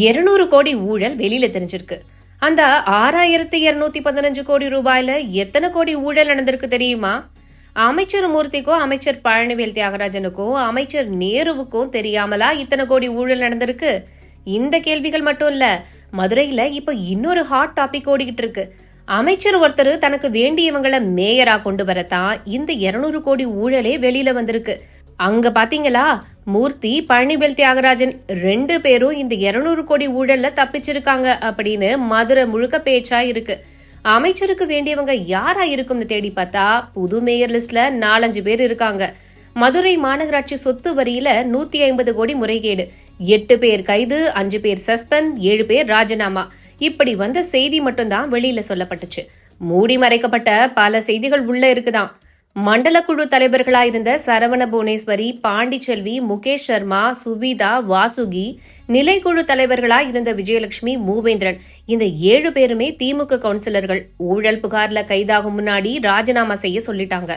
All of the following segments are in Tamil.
இருநூறு கோடி ஊழல் வெளியில தெரிஞ்சிருக்கு. அந்த ஆறாயிரத்தி இருநூத்தி பதினஞ்சு கோடி ரூபாயில எத்தனை கோடி ஊழல் நடந்திருக்கு தெரியுமா? அமைச்சர் மூர்த்திக்கோ அமைச்சர் பழனிவேல் தியாகராஜனுக்கோ அமைச்சர் நேருவுக்கும் தெரியாமலா இத்தனை கோடி ஊழல் நடந்திருக்கு? இந்த கேள்விகள் மட்டும் இல்ல மதுரையில இப்ப இன்னொரு ஹாட் டாபிக் ஓடிக்கிட்டு இருக்கு. அமைச்சர் ஒருத்தர் தனக்கு வேண்டியவங்களை மேயரா கொண்டு வரத்தான் இந்த இருநூறு கோடி ஊழலே வெளியில வந்திருக்கு. அங்க பாத்தீங்களா? மூர்த்தி பழனிவேல் தியாகராஜன் ரெண்டு பேரும் இந்த இருநூறு கோடி ஊழல்ல தப்பிச்சிருக்காங்க அப்படின்னு மதுரை முழுக்க பேச்சா இருக்கு. அமைச்சருக்கு வேண்டியவங்க யாரா இருக்கும்னு தேடி பார்த்தா புது மேயர் லிஸ்ட்ல நாலஞ்சு பேர் இருக்காங்க. மதுரை மாநகராட்சி சொத்து வரியில நூத்தி ஐம்பது கோடி முறைகேடு. எட்டு பேர் கைது அஞ்சு பேர் சஸ்பெண்ட் ஏழு பேர் ராஜினாமா. இப்படி வந்த செய்தி மட்டும்தான் வெளியில சொல்லப்பட்டுச்சு. மூடி மறைக்கப்பட்ட பல செய்திகள் உள்ள இருக்குதாம் மண்டல குழு தலைவர்களாயிருந்த சரவண புவனேஸ்வரி பாண்டிச்செல்வி முகேஷ் சர்மா சுவிதா வாசுகி நிலைக்குழு தலைவர்களாய் இருந்த விஜயலட்சுமி மூவேந்திரன். இந்த ஏழு பேருமே திமுக கவுன்சிலர்கள். ஊழல் புகார்ல கைதாகும் முன்னாடி ராஜினாமா செய்ய சொல்லிட்டாங்க.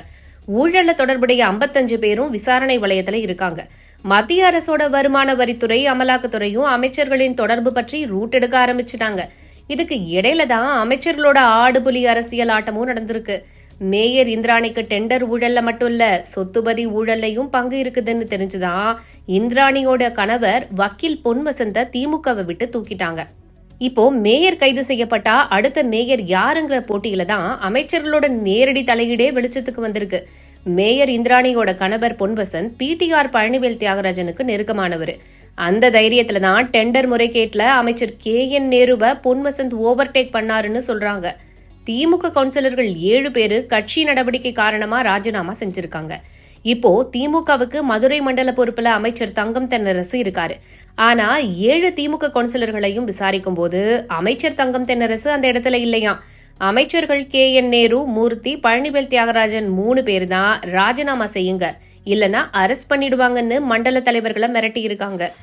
ஊழல்ல தொடர்புடைய ஐம்பத்தஞ்சு பேரும் விசாரணை வளையத்துல இருக்காங்க. மத்திய அரசோட வருமான வரித்துறை அமலாக்கத்துறையும் அமைச்சர்களின் தொடர்பு பற்றி ரூட் எடுக்க ஆரம்பிச்சிட்டாங்க. இதுக்கு இடையில தான் அமைச்சர்களோட ஆடுபுலி அரசியல் ஆட்டமும் நடந்திருக்கு. மேயர் இந்திராணிக்கு டெண்டர் ஊழல்ல மட்டும் இல்ல சொத்துபரி ஊழல்லையும் பங்கு இருக்குதுன்னு தெரிஞ்சுதான் இந்திராணியோட கணவர் வக்கீல் பொன்வசந்த திமுகவை விட்டு தூக்கிட்டாங்க. இப்போ மேயர் கைது செய்யப்பட்டா அடுத்த மேயர் யாருங்கிற போட்டியில தான் அமைச்சர்களோட நேரடி தலையீடே வெளிச்சத்துக்கு வந்திருக்கு. மேயர் இந்திராணியோட கணவர் பொன்வசந்த் பிடிஆர் பழனிவேல் தியாகராஜனுக்கு நெருக்கமானவர். அந்த தைரியத்துல தான் டெண்டர் முறைகேட்டில் அமைச்சர் கே என் நேருவை பொன்வசந்த் ஓவர்டேக் பண்ணாருன்னு சொல்றாங்க. திமுக கவுன்சிலர்கள் ஏழு பேரு கட்சி நடவடிக்கை காரணமா ராஜினாமா செஞ்சிருக்காங்க. இப்போ திமுகவுக்கு மதுரை மண்டல பொறுப்புல அமைச்சர் தங்கம் தென்னரசு இருக்காரு. ஆனா ஏழு திமுக கவுன்சிலர்களையும் விசாரிக்கும் போது அமைச்சர் தங்கம் தென்னரசு அந்த இடத்துல இல்லையா அமைச்சர்கள் கே. என். நேரு மூர்த்தி பழனிவேல் தியாகராஜன் மூணு பேர் தான் ராஜினாமா செய்யுங்க. இல்லனா அரெஸ்ட் பண்ணிடுவாங்கன்னு மண்டல தலைவர்களை மிரட்டி இருக்காங்க.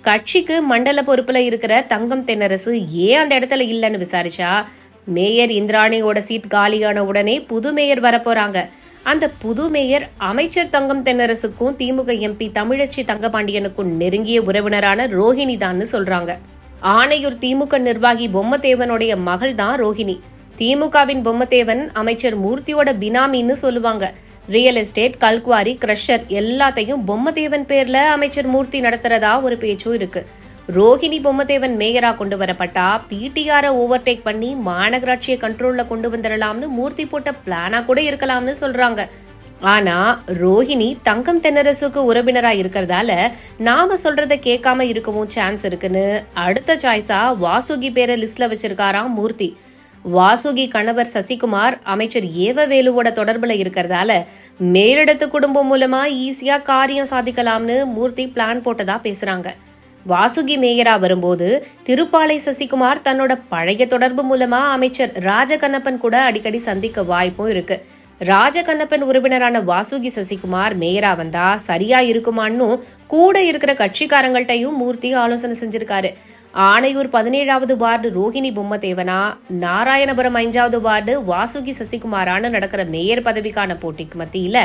கட்சிக்கு மண்டல பொறுப்புல இருக்கிற தங்கம் தென்னரசு ஏன் அந்த இடத்துல இல்லைன்னு விசாரிச்சா மேயர் இந்திராணியோட சீட் காலியான உடனே புது மேயர் வரப்போறாங்க. அந்த புது மேயர் அமைச்சர் தங்கம் தென்னரசுக்கும் திமுக எம்பி தமிழச்சி தங்கபாண்டியனுக்கும் நெருங்கிய உறவினரான ரோஹிணி தான்னு சொல்றாங்க. ஆணையூர் திமுக நிர்வாகி பொம்மதேவனுடைய மகள் தான் ரோஹிணி. திமுகவின் பொம்மதேவன் அமைச்சர் மூர்த்தியோட பினாமின்னு சொல்லுவாங்க. ரியல் எஸ்டேட் கல்குவாரி கிரஷர் எல்லாத்தையும் பொம்மதேவன் பேர்ல அமைச்சர் மூர்த்தி நடத்துறதா ஒரு பேச்சும் இருக்கு. ரோஹிணி பொம்மதேவன் மேயரா கொண்டு வரப்பட்டா. பிடிஆர ஓவர்டேக் பண்ணி மாநகராட்சியை கண்ட்ரோல்ல கொண்டு வந்துடலாம்னு மூர்த்தி போட்ட பிளானா கூட இருக்கலாம்னு சொல்றாங்க. ஆனா ரோஹிணி தங்கம் தென்னரசுக்கு உறவினரா இருக்கிறதால நாம சொல்றத கேட்காம இருக்கவும் சான்ஸ் இருக்குன்னு அடுத்த சாய்ஸா வாசுகி பேரை லிஸ்ட்ல வச்சிருக்காராம் மூர்த்தி. வாசுகி கணவர் சசிகுமார் அமைச்சர் ஏவவேலுவோட தொடர்புல இருக்கிறதால மேலிடத்து குடும்பம் மூலமா ஈஸியா காரியம் சாதிக்கலாம்னு மூர்த்தி பிளான் போட்டதா பேசுறாங்க. வாசுகி மேயரா வரும்போது திருப்பாலை சசிகுமார் தன்னோட பழைய தொடர்பு மூலமா அமைச்சர் ராஜகண்ணப்பன் கூட அடிக்கடி சந்திக்க வாய்ப்பும் இருக்கு. ராஜகண்ணப்பன் உறுப்பினரான வாசுகி சசிகுமார் மேயரா வந்தா சரியா இருக்குமான்னு கூட இருக்கிற கட்சிக்காரங்கள்ட்டையும் மூர்த்தி ஆலோசனை செஞ்சிருக்காரு. ஆணையூர் பதினேழாவது வார்டு ரோஹிணி பொம்மதேவனா நாராயணபுரம் ஐந்தாவது வார்டு வாசுகி சசிகுமாரான நடக்கிற மேயர் பதவிக்கான போட்டிக்கு மத்தியில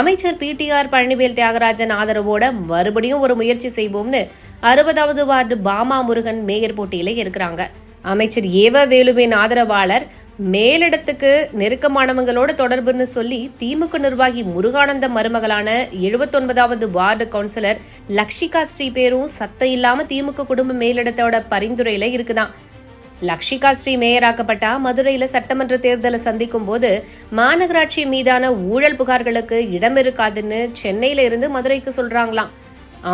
அமைச்சர் பிடிஆர் பழனிவேல் தியாகராஜன் ஆதரவோட மறுபடியும் ஒரு முயற்சி செய்வோம்னு அறுபதாவது வார்டு பாமா முருகன் மேயர் போட்டியில இருக்கிறாங்க. அமைச்சர் ஏவ வேலுவின் ஆதரவாளர் மேலிடத்துக்கு நெருக்கமானவங்களோட தொடர்புன்னு சொல்லி திமுக நிர்வாகி முருகானந்த மருமகளான எழுபத்தொன்பதாவது வார்டு கவுன்சிலர் லக்ஷிகா ஸ்ரீ பேரும் சத்தம் இல்லாம திமுக குடும்ப மேலிடத்தோட பரிந்துரையில இருக்குதான். லக்ஷிகா ஸ்ரீ மேயராக்கப்பட்டா மதுரையில சட்டமன்ற தேர்தலை சந்திக்கும் போது மாநகராட்சி மீதான ஊழல் புகார்களுக்கு இடம் இருக்காதுன்னு சென்னையில இருந்து மதுரைக்கு சொல்றாங்களாம்.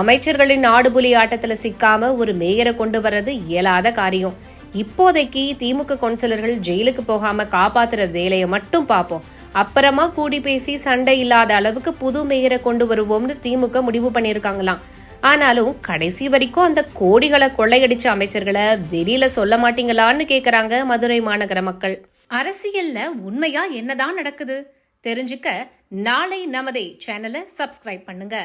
அமைச்சர்களின் ஆடுபுலி ஆட்டத்துல சிக்காம ஒரு மேயரை கொண்டு வர்றது இயலாத காரியம். இப்போதைக்கு திமுக கவுன்சிலர்கள் ஜெயிலுக்கு போகாம காப்பாத்துற வேலையை மட்டும் பார்ப்போம் அப்புறமா கூடி பேசி சண்டை இல்லாத அளவுக்கு புது மேயரை கொண்டு வருவோம்னு திமுக முடிவு பண்ணியிருக்காங்களாம். ஆனாலும் கடைசி வரைக்கும் அந்த கோடிகளை கொள்ளையடிச்ச அமைச்சர்களை வெளியில சொல்ல மாட்டீங்களான்னு கேக்குறாங்க மதுரை மாநகர மக்கள். அரசியல்ல உண்மையா என்னதான் நடக்குது? தெரிஞ்சுக்க நாளை நமதே சேனலை சப்ஸ்கிரைப் பண்ணுங்க.